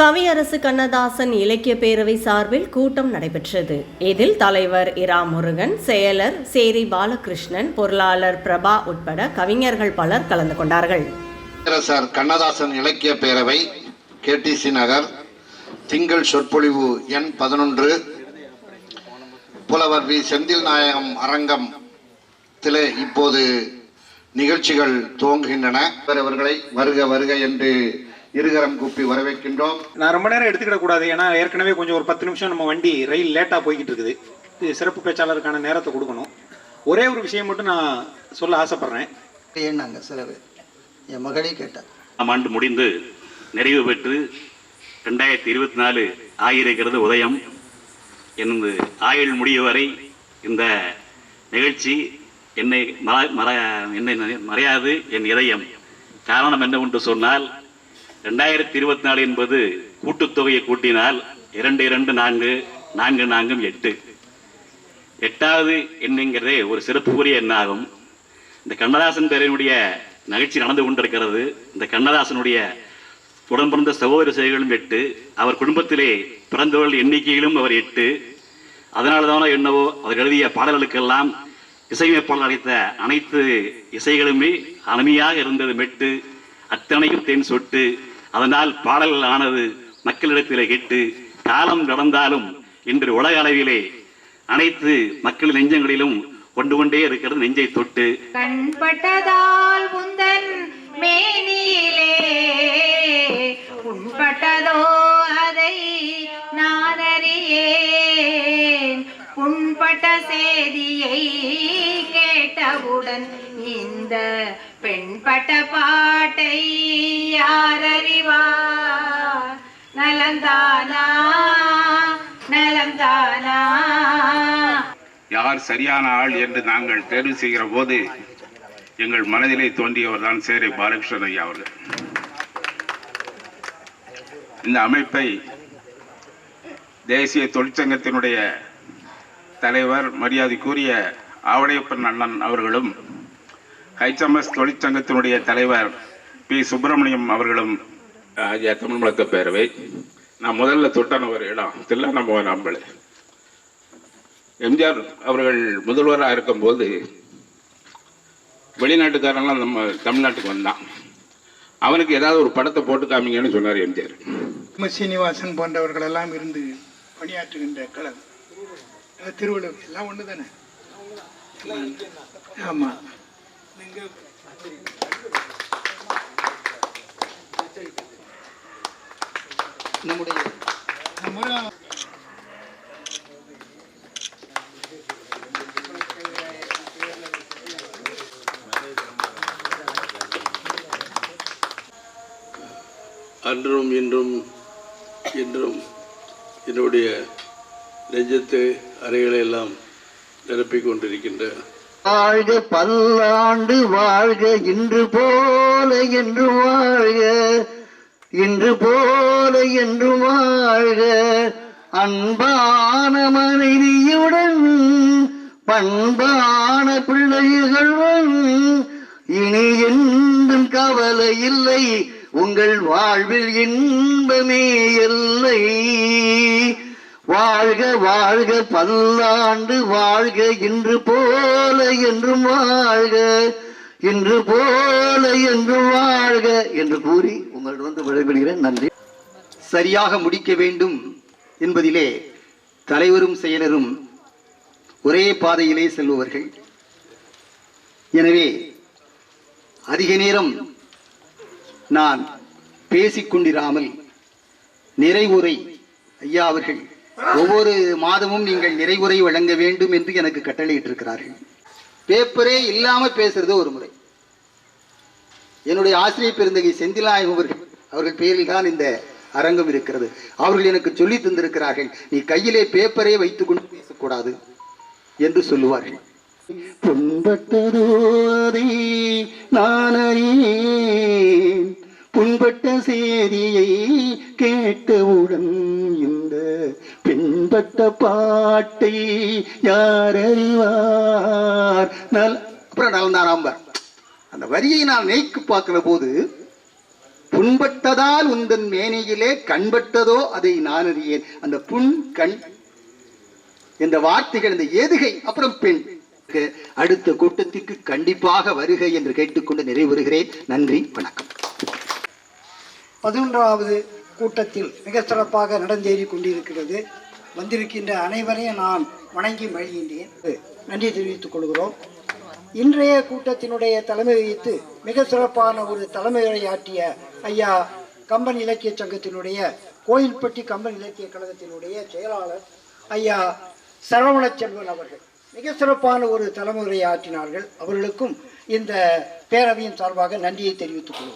கவியரசு கண்ணதாசன் இலக்கிய பேரவை சார்பில் கூட்டம் நடைபெற்றது. இதில் தலைவர் இரா முருகன் செயலர் சேரி பாலகிருஷ்ணன் பொருளாளர் பிரபா உட்பட கவிஞர்கள் பலர் கலந்து கொண்டார்கள். பேரரசர் கண்ணதாசன் இலக்கிய பேரவை கேடிசி நகர் திங்கள் சொற்பொழிவு எண் பதினொன்று புலவர் வி. செந்தில் நாயகம் அரங்கம் திலே இப்போது நிகழ்ச்சிகள் துவங்குகின்றன. அவர்களை வருக வருக என்று இருகரம் கூப்பி வரவேற்கின்றோம் நான் ரொம்ப நேரம் எடுத்துக்கிட கூடாது. ஏன்னா ஏற்கனவே கொஞ்சம் ஒரு பத்து நிமிஷம் நம்ம வண்டி ரயில் லேட்டாக போய்கிட்டு இருக்குது இது சிறப்பு பேச்சாளருக்கான நேரத்தை கொடுக்கணும். ஒரே ஒரு விஷயம் மட்டும் நான் சொல்ல ஆசைப்படுறேன். ஏன்னாங்க சில பேர் என் மகளே கேட்டார். ஆம் ஆண்டு முடிந்து நிறைவு பெற்று ரெண்டாயிரத்தி இருபத்தி நாலு ஆகியிருக்கிறது உதயம். எனது ஆயுள் முடிய வரை இந்த நிகழ்ச்சி என்னை மற மற என்னை மறையாது என் இதயம். காரணம் என்னவென்று சொன்னால் ரெண்டாயிரத்தி இருபத்தி நாலு என்பது கூட்டுத்தொகையை கூட்டினால் இரண்டு இரண்டு நான்கு நான்கு நான்கும் எட்டு. எட்டாவது எண்ணுங்கிறதே ஒரு சிறப்புக்குரிய எண்ணாகும். இந்த கண்ணதாசன் பேரனுடைய நகைச்சி நடந்து கொண்டிருக்கிறது. இந்த கண்ணதாசனுடைய உடன் பிறந்த சகோதர செய்களும் எட்டு. அவர் குடும்பத்திலே பிறந்தவர்கள் எண்ணிக்கையிலும் அவர் எட்டு. அதனால தானோ என்னவோ அவர் எழுதிய பாடல்களுக்கெல்லாம் இசையமைப்பாளர் அளித்த அனைத்து இசைகளுமே அருமையாக இருந்தது. மெட்டு அத்தனையும் தேன் சொட்டு. அதனால் பாடல்கள் ஆனது மக்களிடத்திலே கேட்டு காலம் கடந்தாலும் இன்று உலக அளவிலே அனைத்து மக்கள் நெஞ்சங்களிலும் கொண்டு கொண்டே இருக்கிறது நெஞ்சை தொட்டு. கண்பட்டதால் உந்தன் மேனியிலே உண்பட்டதோ அதை நான் அறியேன் உண்பட்ட செய்தியை கேட்டவுடன் இந்த பெண்பட்ட பாட்டை யாரை நலந்தானா நலந்தானா யார் சரியான ஆள் என்று நாங்கள் தேர்வு செய்கிற போது எங்கள் மனதிலே தோன்றியவர் தான் சேரை பாலகிருஷ்ணன் ஐயா அவர்கள். இந்த அமைப்பை தேசிய தொழிற்சங்கத்தினுடைய தலைவர் மரியாதைக்குரிய ஆவடையப்பன் அண்ணன் அவர்களும் ஹைச்எம்எஸ் தொழிற்சங்கத்தினுடைய தலைவர் பி. சுப்பிரமணியம் அவர்களும் ஆகிய தமிழ் முழக்க பேரவை. நான் முதல்ல தொட்டான ஒரு இடம் தில்லானம்பவன் அம்பளை எம்ஜிஆர் அவர்கள் முதல்வராக இருக்கும்போது வெளிநாட்டுக்காரெல்லாம் நம்ம தமிழ்நாட்டுக்கு வந்தான். அவனுக்கு ஏதாவது ஒரு படத்தை போட்டு காமிங்கன்னு சொன்னார் எம்ஜிஆர். எம். சீனிவாசன் போன்றவர்கள் எல்லாம் இருந்து பணியாற்றுகின்ற கழகம் திருவள்ளுவர் எல்லாம் ஒன்று தானே நீங்கள் நம்முடைய நம்ம அன்றும் இன்றும் இன்றும் என்னுடைய நெஞ்சத்து அறைகளை எல்லாம் நிரப்பிக் கொண்டிருக்கின்ற வாழ்க பல்லாண்டு வாழ்க இன்று போல என்று வாழ்க. இன்று போல என்று வாழ்க. அன்பான மனைவியுடன் பண்பான பிள்ளைகளுடன் இனி என்றும் கவலை இல்லை. உங்கள் வாழ்வில் இன்பமே இல்லை. வாழ்க வாழ்க பல்லாண்டு வாழ்க இன்று போல என்றும் வாழ்க. இன்று போல என்றும் வாழ்க என்று கூறி உங்களிடம் விடைபெறுகிறேன். நன்றி. சரியாக முடிக்க வேண்டும் என்பதிலே தலைவரும் செயலரும் ஒரே பாதையிலே செல்பவர்கள். எனவே அதிக நேரம் நான் பேசிக்கொண்டிராமல் நிறைவுரை ஐயா அவர்கள் ஒவ்வொரு மாதமும் நீங்கள் நிறைவுரை வழங்க வேண்டும் என்று எனக்கு கட்டளையிட்டிருக்கிறார்கள். பேப்பரே இல்லாமல் பேசுறது ஒரு முறை. என்னுடைய ஆசிரியர் பெருந்தகை செந்திலாயம் அவர்கள் அவர்கள் பேரில் தான் இந்த அரங்கம் இருக்கிறது. அவர்கள் எனக்கு சொல்லி தந்திருக்கிறார்கள் நீ கையிலே பேப்பரே வைத்துக் கொண்டு பேசக்கூடாது என்று சொல்லுவார்கள். புண்பட்டதோ அதை நான் புண்பட்ட செய்தியை கேட்டவுடன் இந்த பின்பட்ட பாட்டை யார் அறிவார்? நல் அப்புறம் நலந்தாராம்பர் அந்த வரியை நான் நெய்க்கு பார்க்கிற போது புண்பட்டதால் உந்தன் மேனையிலே கண்பட்டதோ அதை நான் அறியேன். அந்த புண் கண் என்ற வார்த்தைகள் இந்த ஏதுகை அப்புறம் பெண். அடுத்த கூட்டத்திற்கு கண்டிப்பாக வருக என்று கேட்டுக்கொண்டு நிறைவுறுகிறேன். நன்றி வணக்கம். பதினொன்றாவது கூட்டத்தில் மிக சிறப்பாக நடந்தேறி கொண்டிருக்கிறது. வந்திருக்கின்ற அனைவரையும் நான் வணங்கி மகிழ்கின்றேன். நன்றி தெரிவித்துக் கொள்கிறோம். இன்றைய கூட்டத்தினுடைய தலைமை வகித்து மிக சிறப்பான ஒரு தலைமையுரையாற்றிய ஐயா கம்பன் இலக்கிய சங்கத்தினுடைய கோயில்பட்டி கம்பன் இலக்கிய கழகத்தினுடைய செயலாளர் ஐயா சரவணச்செல்வன் அவர்கள். மிக சிறப்பான ஒரு தலைமுறையை ஆற்றினார்கள் அவர்களுக்கும் இந்த பேரவையின் சார்பாக நன்றியை தெரிவித்துக் கொள்வோம்